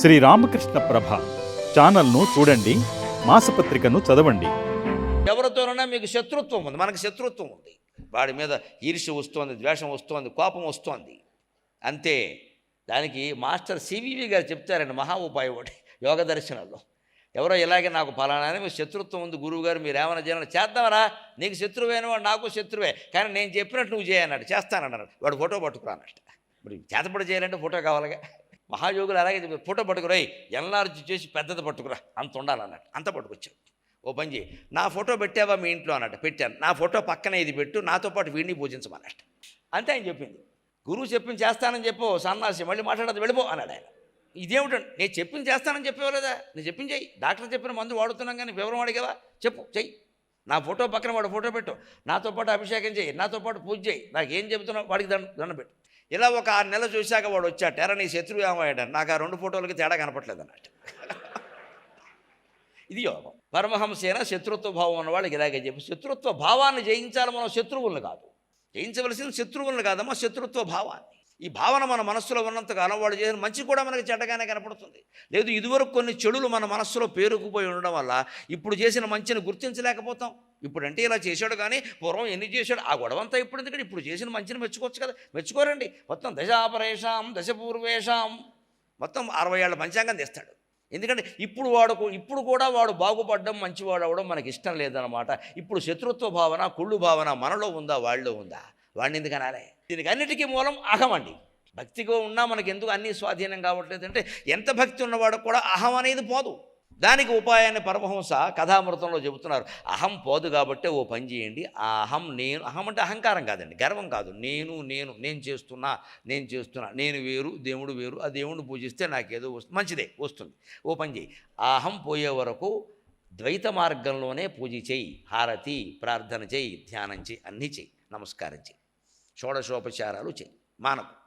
శ్రీ రామకృష్ణ ప్రభ ఛానల్ను చూడండి మాసపత్రికను చదవండి. ఎవరితోనైనా మీకు శత్రుత్వం ఉంది మనకు శత్రుత్వం ఉంది. వాడి మీద ఈర్ష్య వస్తోంది ద్వేషం వస్తోంది కోపం వస్తోంది. అంతే. దానికి మాస్టర్ సివివి గారు చెప్తారండి మహా ఉపాయం ఒకటి యోగ దర్శనంలో ఎవరో ఇలాగే నాకు ఫలానా మీకు శత్రుత్వం ఉంది గురువు గారు మీరు ఏమైనా చేయాలని చేద్దామరా? నీకు శత్రువైన వాడు నాకు శత్రువే. కానీ నేను చెప్పినట్టు నువ్వు చేయన్నాడు చేస్తానన్నాడు. వాడు ఫోటో పట్టుకురా అన్నట్టు మరి చేతపడి చేయాలంటే ఫోటో కావాలిగా. మహాయోగులు అలాగే చెప్పారు ఫోటో పట్టుకురాయి ఎన్లార్జ్ చేసి పెద్దది పట్టుకురా అంత ఉండాలన్నట్టు అంత పట్టుకొచ్చాడు ఓ పని చేయి నా ఫోటో పెట్టావా మీ ఇంట్లో అన్నట్టు పెట్టాను. నా ఫోటో పక్కన ఇది పెట్టు నాతో పాటు వీడిని పూజించమన్నట్టు అంతే ఆయన చెప్పింది. గురువు చెప్పింది చేస్తానని చెప్పు సన్నాసి మళ్ళీ మాట్లాడదు వెళ్ళిపో అన్నాడు ఆయన. ఇదేమిటండి? నేను చెప్పింది చేస్తానని చెప్పేవా లేదా? నేను చెప్పింది చెయ్యి. డాక్టర్ చెప్పిన మందు వాడుతున్నాం కానీ వివరం అడిగావా? చెప్పు చెయ్యి. నా ఫోటో పక్కన వాడు ఫోటో పెట్టు. నాతో పాటు అభిషేకం చేయి నాతో పాటు పూజ చేయి నాకు ఏం చెబుతున్నావు వాడికి దండ దండం పెట్టు. ఇలా ఒక ఆరు నెలలు చూశాక వాడు వచ్చాట ఎరా నీ శత్రువు ఏమయ్యాడు? నాకు ఆ రెండు ఫోటోలకి తేడా కనపట్లేదు అన్నట్టు ఇది యోగం. పరమహంసేన శత్రుత్వ భావం ఉన్న వాళ్ళకి ఇలాగే చెప్పి శత్రుత్వ భావాన్ని జయించాలి మనం శత్రువులను కాదు. జయించవలసింది శత్రువులను కాదమ్మా శత్రుత్వ భావాన్ని. ఈ భావన మన మనస్సులో ఉన్నంతకాలం వాడు చేసిన మంచి కూడా మనకి చెడ్డగానే కనపడుతుంది. లేదు ఇదివరకు కొన్ని చెడులు మన మనస్సులో పేరుకుపోయి ఉండడం వల్ల ఇప్పుడు చేసిన మంచిని గుర్తించలేకపోతాం. ఇప్పుడంటే ఇలా చేశాడు కానీ పూర్వం ఎన్ని చేశాడు? ఆ గొడవంతా ఇప్పుడు ఎందుకంటే ఇప్పుడు చేసిన మంచిని మెచ్చుకోవచ్చు కదా. మెచ్చుకోరండి. మొత్తం దశాపరేషాం దశపూర్వేషాం. మొత్తం అరవై ఏళ్ళ పంచాంగం తెస్తాడు. ఎందుకంటే ఇప్పుడు వాడు ఇప్పుడు కూడా వాడు బాగుపడడం మంచివాడు అవడం మనకి ఇష్టం లేదనమాట ఇప్పుడు శత్రుత్వ భావన కుళ్ళు భావన మనలో ఉందా? వాళ్ళలో ఉందా? వాడిని ఎందుకు అనాలే దీనికి అన్నిటికీ మూలం అహం అండి భక్తిగా ఉన్నా మనకి ఎందుకు అన్నీ స్వాధీనం కావట్లేదు అంటే ఎంత భక్తి ఉన్నవాడు కూడా అహం అనేది పోదు. దానికి ఉపాయాన్ని పరమహంస కథామృతంలో చెబుతున్నారు. అహం పోదు కాబట్టే ఓ పని చేయండి. ఆ అహం నేను అహం అంటే అహంకారం కాదండి గర్వం కాదు. నేను నేను నేను చేస్తున్నా నేను చేస్తున్నా నేను వేరు దేవుడు వేరు ఆ దేవుడిని పూజిస్తే నాకేదో వస్తుంది మంచిదే వస్తుంది. ఓ పని చేయి. ఆ అహం పోయే వరకు ద్వైత మార్గంలోనే పూజ చేయి హారతి ప్రార్థన చేయి ధ్యానం చేయి అన్నీ చేయి. నమస్కారం చేయి. షోడశోపచారాలు చేయి మానకు.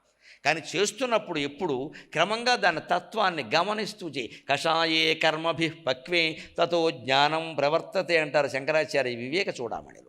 కానీ చేస్తున్నప్పుడు ఎప్పుడు క్రమంగా దాని తత్వాన్ని గమనిస్తూ చేయి. కషాయే కర్మభి పక్వే తతో జ్ఞానం ప్రవర్తతే అంటారు శంకరాచార్య వివేక చూడమణిలో.